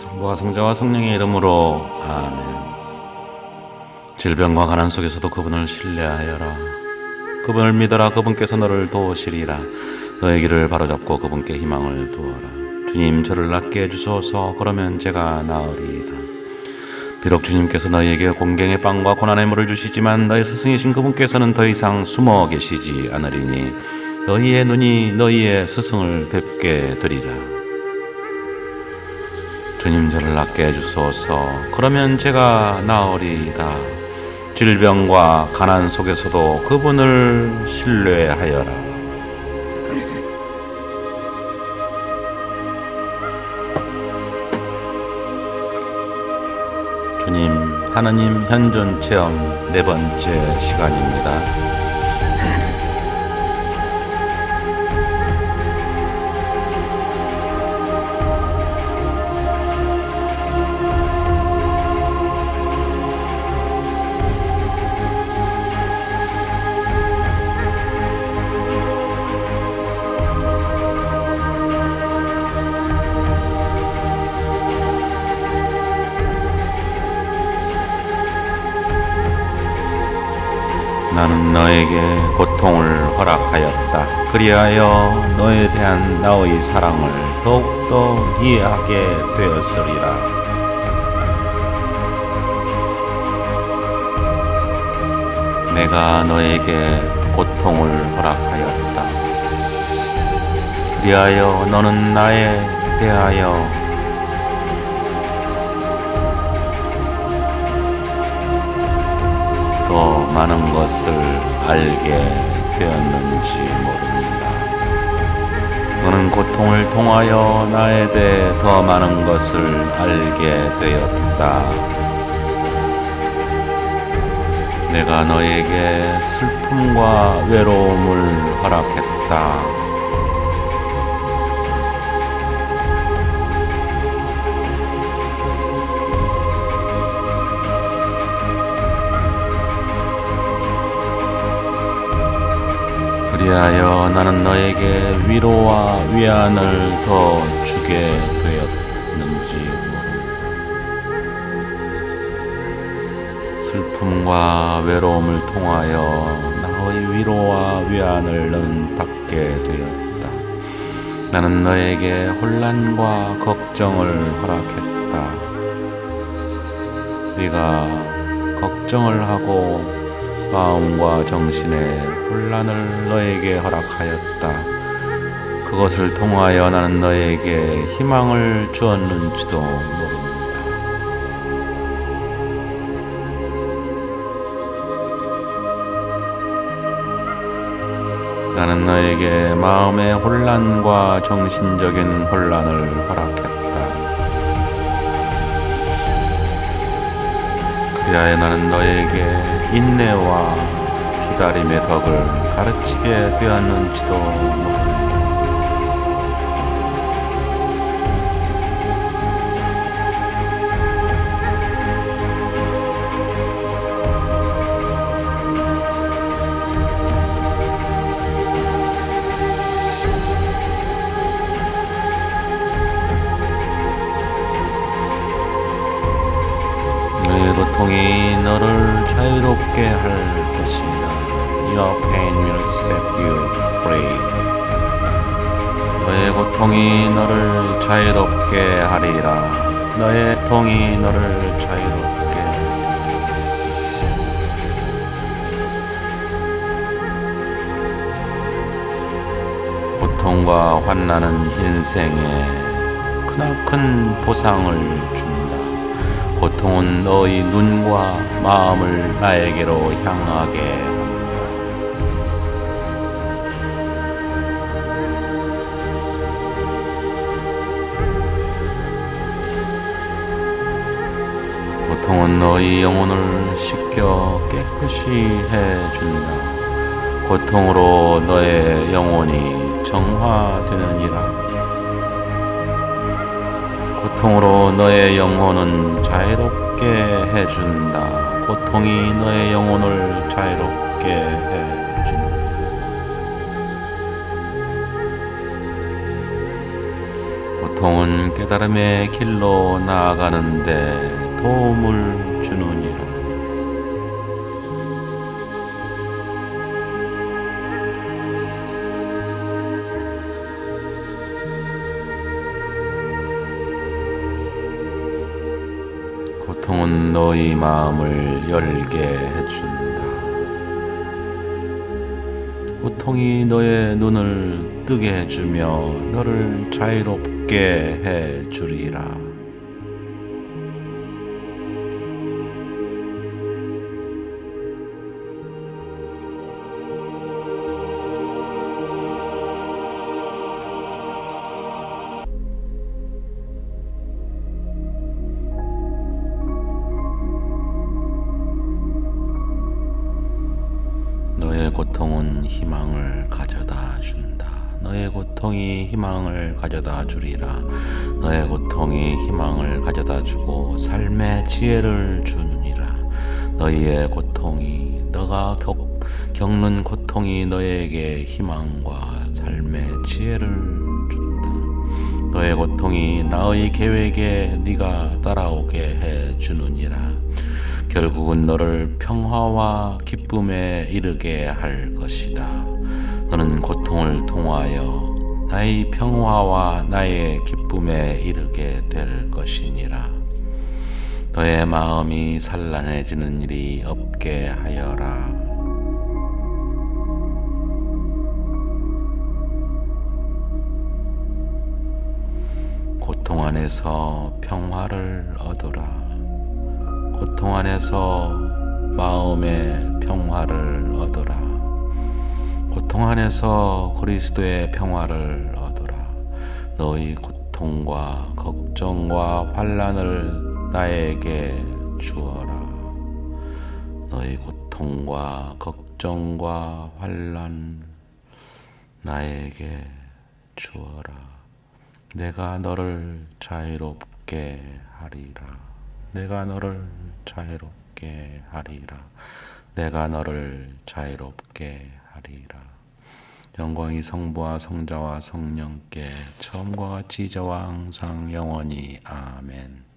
성부와 성자와 성령의 이름으로 아멘. 질병과 가난 속에서도 그분을 신뢰하여라. 그분을 믿어라. 그분께서 너를 도우시리라. 너의 길을 바로잡고 그분께 희망을 두어라. 주님 저를 낫게 해주소서. 그러면 제가 나으리이다. 비록 주님께서 너희에게 공경의 빵과 고난의 물을 주시지만 너희 스승이신 그분께서는 더 이상 숨어 계시지 않으리니 너희의 눈이 너희의 스승을 뵙게 되리라. 주님 저를 낫게 해주소서. 그러면 제가 나으리이다. 질병과 가난 속에서도 그분을 신뢰하여라. 주님, 하나님 현존 체험 네 번째 시간입니다. 나는 너에게 고통을 허락하였다. 그리하여 너에 대한 나의 사랑을 더욱더 이해하게 되었으리라. 내가 너에게 고통을 허락하였다. 그리하여 너는 나에 대하여 더 많은 것을 알게 되었는지 모릅니다. 너는 고통을 통하여 나에 대해 더 많은 것을 알게 되었다. 내가 너에게 슬픔과 외로움을 허락했다. 그리하여 나는 너에게 위로와 위안을 더 주게 되었는지. 슬픔과 외로움을 통하여 나의 위로와 위안을 넌 받게 되었다. 나는 너에게 혼란과 걱정을 허락했다. 네가 걱정을 하고 마음과 정신의 혼란을 너에게 허락하였다. 그것을 통하여 나는 너에게 희망을 주었는지도 모릅니다. 나는 너에게 마음의 혼란과 정신적인 혼란을 허락했다. 그리하여 나는 너에게 인내와 기다림의 덕을 가르치게 되었는지도 할 것이다. Your pain will set you free. 너의 고통이 너를 자유롭게 하리라. 너의 고통이 너를 자유롭게. 고통과 환난은 인생에 크나큰 보상을 준다. 고통은 너희 눈과 마음을 나에게로 향하게 한다. 고통은 너희 영혼을 씻겨 깨끗이 해준다. 고통으로 너의 영혼이 정화되느니라. 고통으로 너의 영혼은 자유롭게 해준다. 고통이 너의 영혼을 자유롭게 해준다. 고통은 깨달음의 길로 나아가는데 도움을 주느니라. 고통은 너희 마음을 열게 해준다. 고통이 너의 눈을 뜨게 해주며 너를 자유롭게 해주리라. 희망을 가져다 준다. 너의 고통이 희망을 가져다 주리라. 너의 고통이 희망을 가져다 주고 삶의 지혜를 주느니라. 너희의 고통이 너가 겪, 겪는 고통이 너에게 희망과 삶의 지혜를 준다. 너의 고통이 나의 계획에 네가 따라오게 해 주느니라. 결국은 너를 평화와 기쁨에 이르게 할 것이다. 너는 고통을 통하여 나의 평화와 나의 기쁨에 이르게 될 것이니라. 너의 마음이 산란해지는 일이 없게 하여라. 고통 안에서 평화를 얻으라. 고통 안에서 마음의 평화를 얻으라. 고통 안에서 그리스도의 평화를 얻으라. 너희 고통과 걱정과 환란을 나에게 주어라. 너희 고통과 걱정과 환란 나에게 주어라. 내가 너를 자유롭게 하리라. 내가 너를 자유롭게 하리라. 내가 너를 자유롭게 하리라. 영광이 성부와 성자와 성령께 처음과 같이 이제와 항상 영원히 아멘.